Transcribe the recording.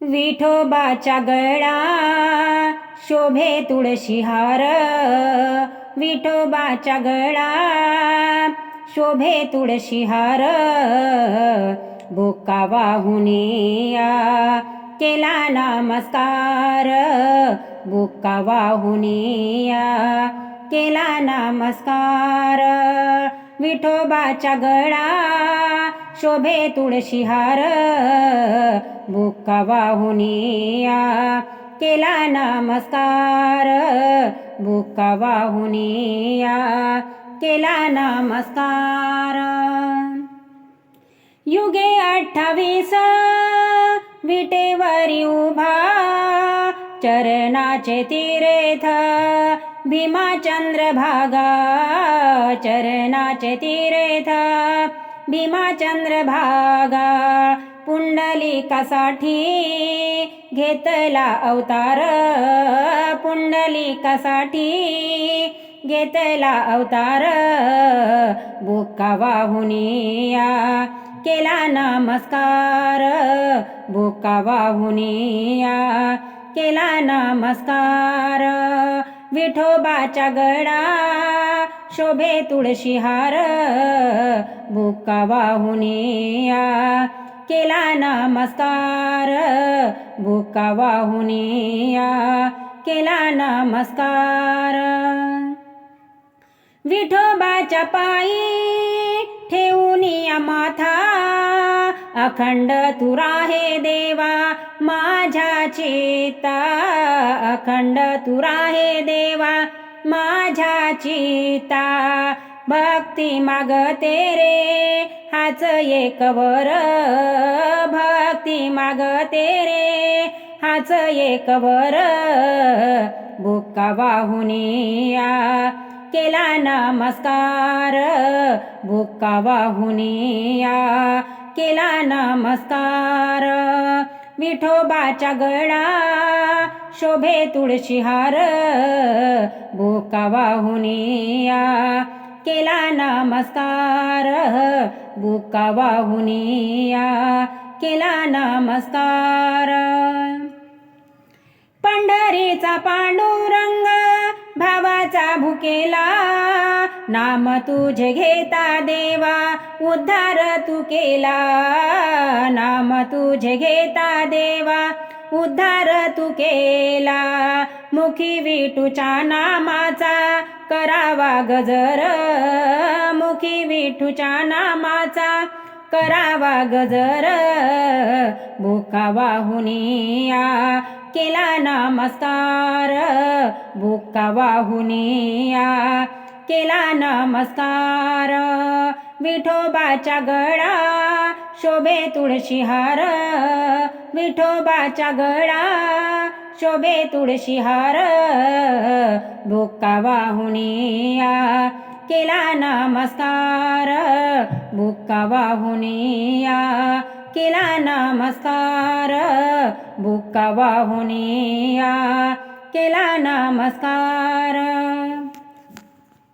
विठोबाच्या गळा शोभे तुळशी हार. विठोबाच्या गळा शोभे तुळशी हार. बुका वाहुनिया केला नमस्कार. बोका वाहुनिया केला नमस्कार. विठोबाच्या गळा शोभे तुळशीहार बुक्का वाहुनिया केला नमस्कार बुक्का वाहुनिया केला नमस्कार. युगे अठ्ठावीस विटेवरी उभा चरणाचे तीरेथ भीमाचंद्र भागा चरणाचे तीरेथ भीमाचंद्र भागा पुंडलिकासाठी घेतला अवतार. पुंडलिकासाठी घेतला अवतार. बुका वाहुनिया केला नमस्कार. बुका वाहुनिया केला नमस्कार. विठोबाच्या गडा शोभे तुळशी हार बुका वाहुनिया केला नमस्कार बुक्का वाहुनिया केला नमस्कार. विठोबाच्या पायी ठेवूनिया माथा अखंड तुरा हे देवा माझ्या चिता. अखंड तुरा हे देवा माझ्या चिता. भक्ती मागते रे हाच एक वर. भक्ती मागते रे हाच एक वर. बुक्का वाहुनिया केला नमस्कार. बुक्का वाहुनिया केला नमस्कार. विठोबाच्या गळा शोभे तुळशी हार बुका वाहुनिया केला नमस्कार बुका वाहुनिया केला नमस्कार. पंढरीचा पांडुरंग भावाचा भुकेला. नाम तुझे घेता देवा उद्धार तू केला. तुझे घेता देवा उद्धार तू केला. मुखी विठूच्या नामाचा करावा गजर. मुखी विठूच्या नामाचा करावा गजर. भुका वाहुनिया केला नमस्कार. भुका वाहुनिया केला नमस्कार. विठोबाच्या गळा शोभे तुळशी हार विठोबाच्या गळा. शोभे तुळशी हार बुक्का वाहुनिया केला नमस्कार बुक्का वाहुनिया केला नमस्कार बुक्का वाहुनिया केला नमस्कार.